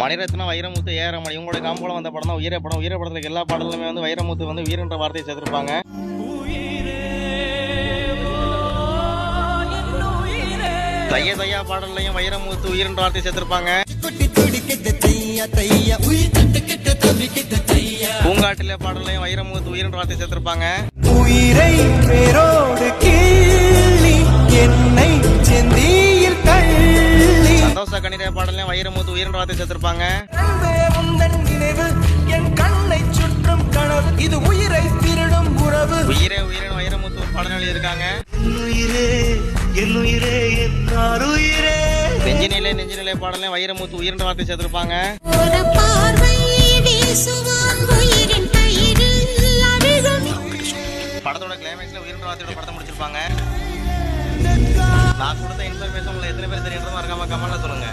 மணிரத்னம் வைரமுத்து ஏஆர்மணி இவங்களோட காம்போல வந்த படம் தான் உயிரே படம். உயிரே படத்துல எல்லா பாடலுமே வந்து வைரமுத்து வந்து உயிர்ன்ற வார்த்தையை சேர்த்திருப்பாங்க. தைய தையா பாடல்லையும் வைரமுத்து உயிர்ன்ற வார்த்தையை சேர்த்திருப்பாங்க. பூங்காட்டில பாடல்லையும் வைரமுத்து உயிர்ன்ற வார்த்தையை சேர்த்திருப்பாங்க. கணித பாடல்லையும் வைரமுத்து உயிரன்ற வார்த்தையை சேர்த்திருப்பாங்க. என் கண்ணை சுற்றும் கனவு. இது உயிரை திருடும் உறவு. உயிரே உயிரின் வைரமுத்து பாடல் எழுதியிருக்காங்க. உயிரே என் உயிரே என் உயிரே. நெஞ்சினிலே நெஞ்சினிலே பாடலையும் வைரமுத்து சேர்த்திருப்பாங்க. உயிரின் கயிறில் அழுகும் படத்தோட கிளைமேக்ஸ்ல உயிரின்ற வார்த்தையோட படத்தை முடிச்சிருப்பாங்க. நான் கொடுத்த இன்ஃபர்மேஷன் உங்களை எத்தனை பேர் தெரியுன்றதும் மறக்காம கமெண்ட்ல சொல்லுங்க.